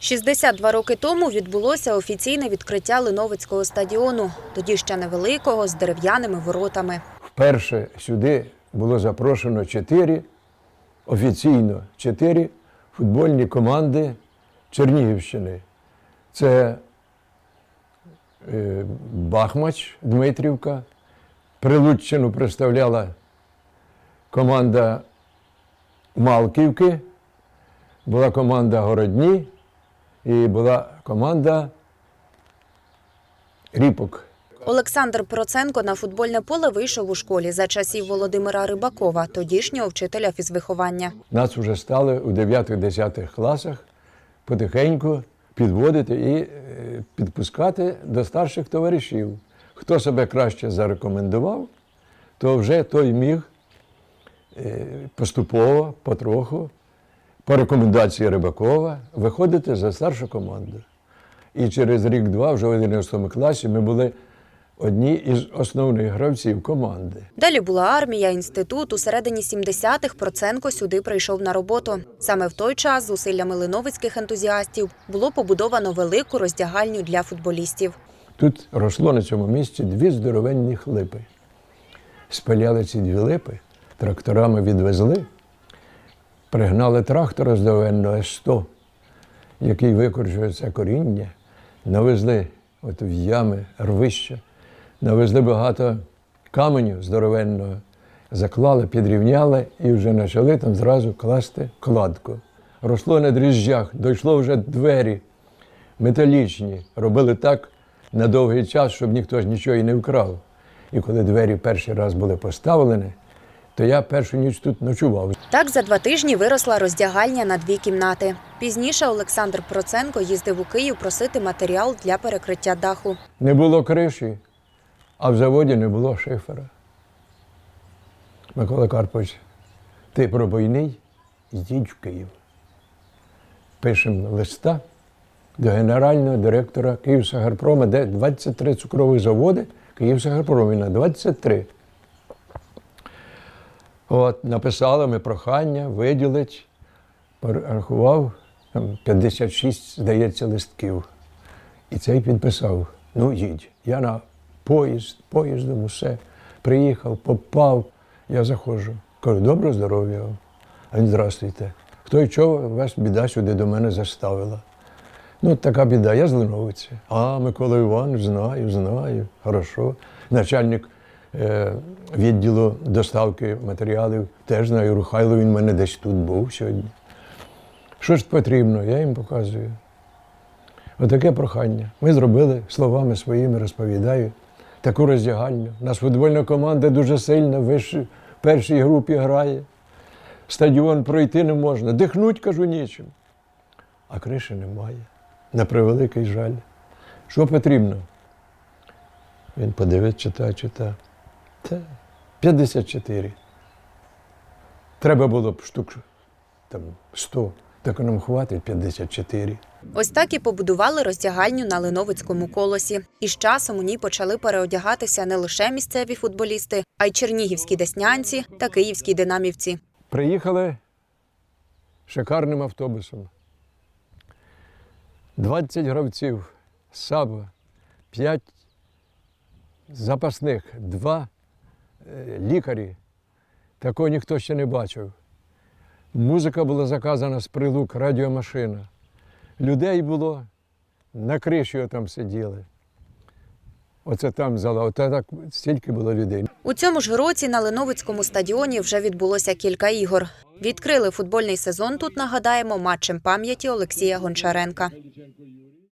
62 роки тому відбулося офіційне відкриття Линовицького стадіону, тоді ще невеликого, з дерев'яними воротами. Вперше сюди було запрошено чотири, офіційно чотири футбольні команди Чернігівщини. Це е, Бахмач, Дмитрівка. Прилуччину представляла команда Малківки, була команда Городні і була команда Ріпок. Олександр Проценко на футбольне поле вийшов у школі за часів Володимира Рибакова, тодішнього вчителя фізвиховання. Нас вже стали у 9-10 класах потихеньку підводити і е, підпускати до старших товаришів. Хто себе краще зарекомендував, то вже той міг е, поступово, потроху, по рекомендації Рибакова, виходити за старшу команду. І через рік-два, вже в 11 класі, ми були одні із основних гравців команди. Далі була армія, інститут. У середині 70-х Проценко сюди прийшов на роботу. Саме в той час, зусиллями линовицьких ентузіастів, було побудовано велику роздягальню для футболістів. Тут росло на цьому місці дві здоровенні липи. Спиляли ці дві липи, тракторами відвезли, пригнали трактора здоровенного С-100, який викорчує це коріння, навезли от в ями, рвища, навезли багато каменю здоровенного, заклали, підрівняли і вже почали там зразу класти кладку. Росло на дріжджах, дійшло вже двері металічні, робили так на довгий час, щоб ніхто ж нічого і не вкрав. І коли двері перший раз були поставлені, то я першу ніч тут ночував. Так за два тижні виросла роздягальня на дві кімнати. Пізніше Олександр Проценко їздив у Київ просити матеріал для перекриття даху. Не було криші, а в заводі не було шифера. Микола Карпович, ти пробойний, йдіть в Київ. Пишемо листа до генерального директора Київсагарпрома, де 23 цукрові заводи, Київсагарпромі на 23. От, написали ми прохання виділити, порахував там 56, здається, листків. І цей підписав: ну їдь. Я на поїзд, поїздом усе. Приїхав, попав. Я заходжу. Кажу, доброго здоров'я. А він здрастуйте. Хто і чого вас біда сюди до мене заставила? Ну, така біда, я з Линовиці. А, Микола Іванович, знаю, знаю, хорошо. Начальник відділу доставки матеріалів теж знаю, Рухайло, він мене десь тут був сьогодні. Що ж потрібно, я їм показую. Отаке прохання. Ми зробили словами своїми, розповідаю, таку роздягальню. Нас футбольна команда дуже сильна, в першій групі грає. Стадіон пройти не можна. Дихнуть, кажу, нічим. А криші немає. На превеликий жаль. Що потрібно? Він подивиться, читає, читає. Та 54. Треба було б штук там, 100. Так нам хватить 54. Ось так і побудували роздягальню на Линовицькому колосі. І з часом у ній почали переодягатися не лише місцеві футболісти, а й чернігівські деснянці та київські динамівці. Приїхали шикарним автобусом. 20 гравців, Саба, 5 запасних, 2 лікарі. Такого ніхто ще не бачив. Музика була заказана з прилук, радіомашина. Людей було, на криші там сиділи. Оце там зала, оце так стільки було людей. У цьому ж році на Линовицькому стадіоні вже відбулося кілька ігор. Відкрили футбольний сезон тут, нагадаємо, матчем пам'яті Олексія Гончаренка.